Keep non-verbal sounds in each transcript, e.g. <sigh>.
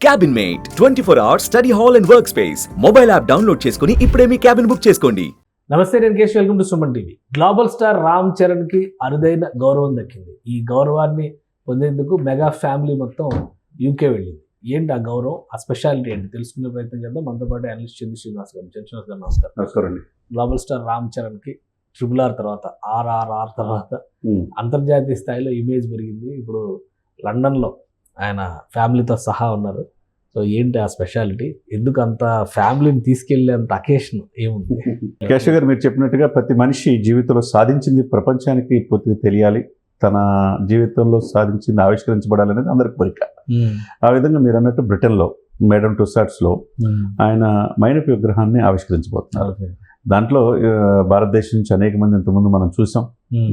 Cabin mate twenty four hours study hall and work space mobile app download చేసుకుని ఇప్పుడే మీ cabin book చేసుకోండి. నమస్తే నేను Kesh welcome to Suman TV. Global star Ram చరణ్కి అరుదైన గౌరవం దక్కింది. ఈ గౌరవాన్ని పొందేందుకు మెగా ఫ్యామిలీ మొత్తం యూకే వెళ్ళింది. ఏంటి ఆ గౌరవం? ఆ స్పెషాలిటీ ఏంటి? తెలుసుకునే ప్రయత్నం చేద్దాం. మనతో పాటు అనలిస్ట్ చంద్ర శ్రీనివాస్ గారు చంద్ర శ్రీనివాస్ గారు నమస్కారం. నమస్కారం అండి. గ్లోబల్ స్టార్ రామ్ చరణ్కి ట్రిపుల్ ఆర్ తర్వాత ఆర్ఆర్ఆర్ తర్వాత అంతర్జాతీయ స్థాయిలో ఇమేజ్ పెరిగింది. ఇప్పుడు లండన్లో ఆయన ఫ్యామిలీతో సహా ఉన్నారు. సో ఏంటి ఆ స్పెషాలిటీ? ఎందుకు అంత ఫ్యామిలీని తీసుకెళ్ళేంత అకేషన్ ఏముంది? <laughs> కేశవ్ గారు మీరు చెప్పినట్టుగా ప్రతి మనిషి జీవితంలో సాధించింది ప్రపంచానికి పూర్తిగా తెలియాలి. తన జీవితంలో సాధించింది ఆవిష్కరించబడాలనేది అందరికి కోరిక. ఆ విధంగా మీరు అన్నట్టు బ్రిటన్లో మేడం లో ఆయన మైనపు విగ్రహాన్ని ఆవిష్కరించబోతున్నారు. దాంట్లో భారతదేశం నుంచి అనేక మంది ఇంతకుముందు మనం చూసాం.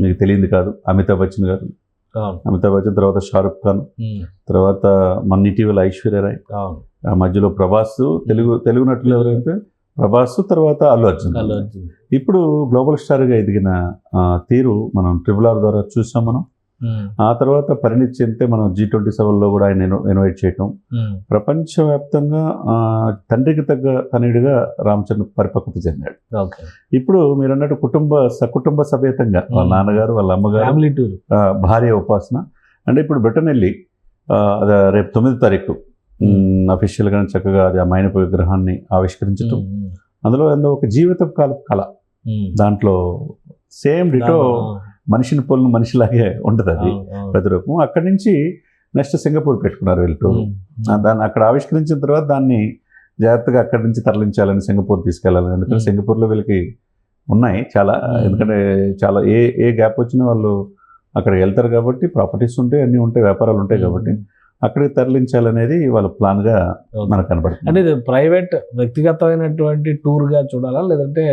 మీకు తెలియంది కాదు. అమితాబ్ బచ్చన్ గారు అమితాబ్ బచ్చన్ తర్వాత షారుఖ్ ఖాన్ తర్వాత మన ఇటీవల ఐశ్వర్య రాయ్ అవును ఆ మధ్యలో ప్రభాస్ తెలుగు తెలుగు నటులు ఎవరైతే ప్రభాస్ తర్వాత అల్లు అర్జున్. అల్లు అర్జున్. ఇప్పుడు గ్లోబల్ స్టార్గా ఎదిగిన తీరు మనం ట్రిపుల్ ఆర్ ద్వారా చూసాం మనం. ఆ తర్వాత పరిణితి చెందితే మనం జీ ట్వంటీ సెవెన్లో కూడా ఆయన ఇన్వ- ఇన్వైట్ చేయటం. ప్రపంచవ్యాప్తంగా తండ్రికి తగ్గ తనయుడిగా రామచంద్ర పరిపక్వత చెందాడు. ఇప్పుడు మీరు అన్నట్టు కుటుంబ సకుటుంబ సమేతంగా వాళ్ళ. నాన్నగారు వాళ్ళ అమ్మగారు భార్య ఉపాసన. అంటే ఇప్పుడు బ్రిటన్ వెళ్ళి రేపు తొమ్మిది తారీఖు అఫీషియల్గా చక్కగా అది ఆ మైనపు విగ్రహాన్ని ఆవిష్కరించటం అందులో ఏందో ఒక జీవిత కాల కళ దాంట్లో సేమ్ డిటో మనిషిని పోలిన మనిషిలాగే ఉంటుంది అది ప్రతిరూపం అక్కడి నుంచి నెక్స్ట్ సింగపూర్ పెట్టుకున్నారు ఆ, దాన్ని అక్కడ ఆవిష్కరించిన తర్వాత దాన్ని జాగ్రత్తగా అక్కడి నుంచి తరలించాలని సింగపూర్ తీసుకెళ్ళాలని ఎందుకంటే. సింగపూర్లో వీళ్ళకి ఉన్నాయి చాలా. ఎందుకంటే చాలా ఏ ఏ గ్యాప్ వచ్చినా వాళ్ళు అక్కడికి వెళ్తారు కాబట్టి ప్రాపర్టీస్ ఉంటాయి అన్నీ ఉంటాయి వ్యాపారాలు ఉంటాయి కాబట్టి అక్కడికి తరలించాలనేది వాళ్ళ ప్లాన్గా మనకు అంటే కనబడుతుంది ఇది ప్రైవేట్ వ్యక్తిగతమైనటువంటి టూర్గా చూడాలా? లేదంటే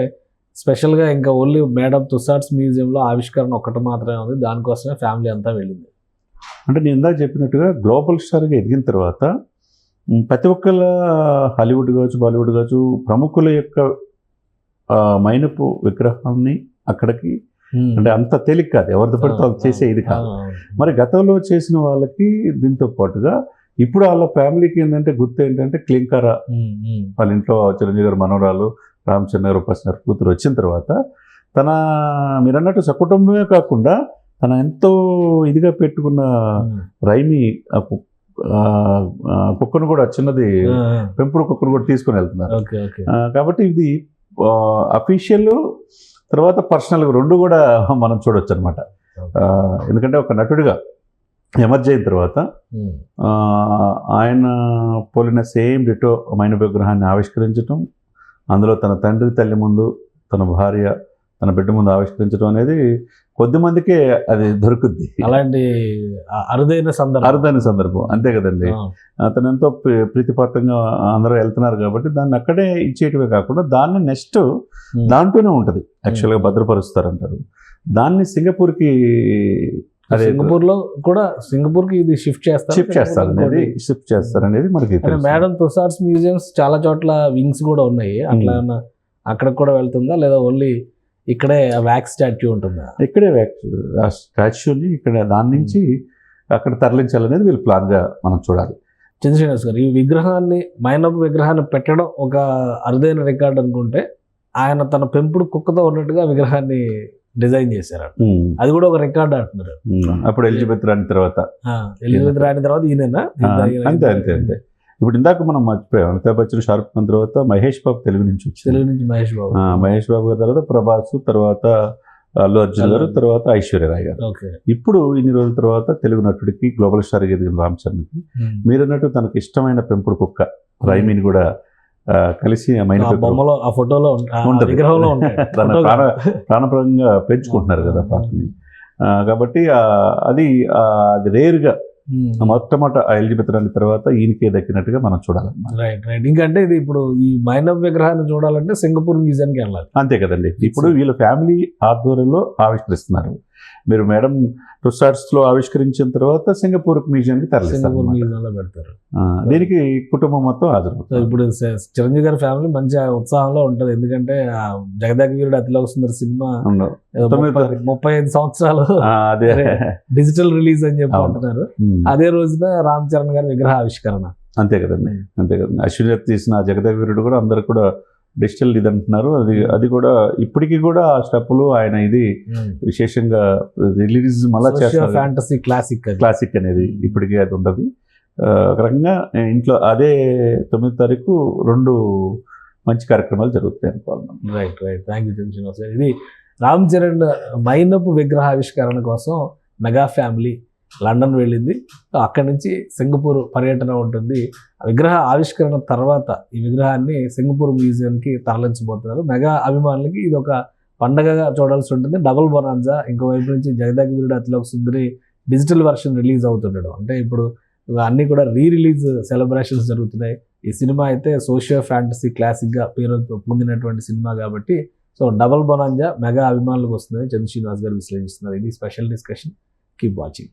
స్పెషల్గా ఇంకా ఓన్లీ మేడం తుసార్ట్స్ మ్యూజియం లో ఆవిష్కరణ ఒకటి మాత్రమే ఉంది. దానికోసమే ఫ్యామిలీ అంతా వెళ్ళింది. అంటే నేను ఇందాక చెప్పినట్టుగా గ్లోబల్ స్టార్గా ఎదిగిన తర్వాత ప్రతి ఒక్కళ్ళ హాలీవుడ్ కావచ్చు బాలీవుడ్ కావచ్చు ప్రముఖుల యొక్క మైనపు విగ్రహాన్ని అక్కడికి అంటే అంత తేలిక కాదు. ఎవరిది పడితే వాళ్ళు చేసే ఇది కాదు. మరి గతంలో చేసిన వాళ్ళకి దీంతో పాటుగా ఇప్పుడు వాళ్ళ ఫ్యామిలీకి ఏంటంటే గుర్తు ఏంటంటే క్లింకర వాళ్ళ ఇంట్లో చిరంజీవి గారు మనవరాలు రామచంద్ర ఉపాసన కూతురు వచ్చిన తర్వాత తన మీరు అన్నట్టు సకుటుంబమే కాకుండా తన ఎంతో ఇదిగా పెట్టుకున్న రైమి కుక్కను కూడా చిన్నది పెంపుడు కుక్కను కూడా తీసుకొని వెళ్తున్నారు. కాబట్టి ఇది అఫీషియల్ తర్వాత పర్సనల్ రెండు కూడా మనం చూడొచ్చు అనమాట ఎందుకంటే ఒక నటుడిగా ఎమర్జ్ అయిన తర్వాత ఆయన పోలిన సేమ్ డిటో మైన విగ్రహాన్ని ఆవిష్కరించటం అందులో తన తండ్రి తల్లి ముందు తన భార్య తన బిడ్డ ముందు ఆవిష్కరించడం అనేది కొద్ది మందికే అది దొరుకుద్ది. అలాంటి అరుదైన సందర్భం. అరుదైన సందర్భం. అంతే కదండి. అతను ఎంతో ప్రీ- ప్రీతిపాత్రంగా అందరూ వెళ్తున్నారు కాబట్టి దాన్ని అక్కడే ఇచ్చేయటమే కాకుండా దాన్ని నెక్స్ట్ దాంట్లోనే ఉంటుంది. యాక్చువల్గా భద్రపరుస్తారంటారు. దాన్ని సింగపూర్కి అదే సింగపూర్లో కూడా సింగపూర్కి ఇది షిఫ్ట్ చేస్తారు. షిఫ్ట్ చేస్తారనేది షిఫ్ట్ చేస్తారనేది మనకి తెలుసు. మేడం తుసార్ట్స్ మ్యూజియంస్ చాలా చోట్ల వింగ్స్ కూడా ఉన్నాయి. అట్లా ఏమన్నా అక్కడికి కూడా వెళ్తుందా? లేదా ఓన్లీ ఇక్కడే వ్యాక్స్ స్టాచ్యూ ఉంటుందా? ఇక్కడే వ్యాక్- ఆ స్టాచ్యూని ఇక్కడ దాని నుంచి అక్కడ తరలించాలనేది వీళ్ళు ప్లాన్గా మనం చూడాలి. చంద్రశ్రీనివాస్ గారు ఈ విగ్రహాన్ని మైనపు విగ్రహాన్ని పెట్టడం ఒక అరుదైన రికార్డ్ అనుకుంటే ఆయన తన పెంపుడు కుక్కతో ఉన్నట్టుగా విగ్రహాన్ని డిజైన్ చేశారు. అది కూడా ఒక రికార్డ్ అంటున్నారు. అప్పుడు ఎలిజబెత్ రాని తర్వాత. ఎలిజబెత్ రాని తర్వాత ఈయననా? ఆ, అంతే అంతే అంతే. ఇప్పుడు ఇందాక మనం మర్చిపోయాం. అమితాబ్ బచ్చన్ షారుఖ్ ఖాన్ తర్వాత మహేష్ బాబు తెలుగు నుంచి వచ్చింది. తెలుగు నుంచి మహేష్ బాబు. ఆ, మహేష్ బాబు గారి తర్వాత ప్రభాస్ తర్వాత అల్లు అర్జున్ గారు. తర్వాత ఐశ్వర్య రాయ్ గారు. ఇప్పుడు ఇన్ని రోజుల తర్వాత తెలుగు నటుడికి గ్లోబల్ స్టార్ ఎదిగిన రామ్ చరణ్కి మీరు అన్నట్టు తనకు ఇష్టమైన పెంపుడు కుక్క రైమిని కూడా కలిసి బొమ్మలో ఆ ఫోటోలో ఉంటది. విగ్రహంలో ప్రాణ. ప్రాణపరంగా పెంచుకుంటున్నారు కదా పాపని ఆ, కాబట్టి ఆ, అది అది రేరుగా ఉమ్. మొట్టమొదట ఎలిజబెత్ రాని తర్వాత ఈయనకే దక్కినట్టుగా మనం చూడాలన్నమాట. రైట్ రైట్ ఇంకంటే ఇది ఇప్పుడు ఈ మైనప్ విగ్రహాన్ని చూడాలంటే సింగపూర్ మ్యూజియంకి వెళ్ళాలి. అంతే కదండి. ఇప్పుడు వీళ్ళ ఫ్యామిలీ ఆధ్వర్యంలో ఆవిష్కరిస్తున్నారు. మీరు మేడం టూ స్టార్స్లో ఆవిష్కరించిన తర్వాత సింగపూర్ మ్యూజియంకి తరలిస్తారు. మ్యూజియంలో పెడతారు. దీనికి కుటుంబం మొత్తం హాజరు ఇప్పుడు చిరంజీవి గారి ఫ్యామిలీ మంచి ఉత్సాహంలో ఉంటది. ఎందుకంటే జగదాక వీరుడు అతిలోక సుందర సినిమా. ముప్పై- ఐదు సంవత్సరాలు. డిజిటల్ రిలీజ్ అని చెప్పి. అంటున్నారు. ఉమ్. అదే రోజున రామ్ చరణ్ గారి విగ్రహ ఆవిష్కరణ అంతే కదండి. అంతే కదండి. అశ్విని తీసిన ఆ జగదవీరుడు కూడా అందరు కూడా డిజిటల్ ఇది అంటున్నారు. అది అది కూడా ఇప్పటికీ కూడా ఆ స్టెప్పులు ఆయన ఇది విశేషంగా రిలీజ్ మళ్ళా చేస్తారు ఫ్యాంటసీ క్లాసిక్ క్లాసిక్ అనేది ఇప్పటికీ అది ఉండదు. ఒక రకంగా ఇంట్లో అదే తొమ్మిది తారీఖు రెండు మంచి కార్యక్రమాలు జరుగుతాయి అనుకోవాలి right right thank you Srinivas garu ఇది రామ్ చరణ్ మైనపు విగ్రహ ఆవిష్కరణ కోసం మెగా ఫ్యామిలీ లండన్ వెళ్ళింది. సో అక్కడి నుంచి సింగపూర్ పర్యటన ఉంటుంది. ఆ విగ్రహ ఆవిష్కరణ తర్వాత ఈ విగ్రహాన్ని సింగపూర్ మ్యూజియంకి తరలించబోతున్నారు. మెగా అభిమానులకి ఇది ఒక పండగగా చూడాల్సి ఉంటుంది. డబుల్ బొనాన్జా ఇంకోవైపు నుంచి జగదాకి Athiloka Sundari digital version release అవుతుండడం. అంటే ఇప్పుడు అన్నీ కూడా రీ రిలీజ్ సెలబ్రేషన్స్ జరుగుతున్నాయి. ఈ సినిమా అయితే సోషియో ఫ్యాంటసీ క్లాసిక్గా పేరు పొందినటువంటి సినిమా కాబట్టి సో డబల్ బొనాంజా మెగా అభిమానులకు వస్తుందని చంద్ర శ్రీనివాస్ గారు విశ్లేషిస్తున్నారు. ఇది special discussion. Keep watching.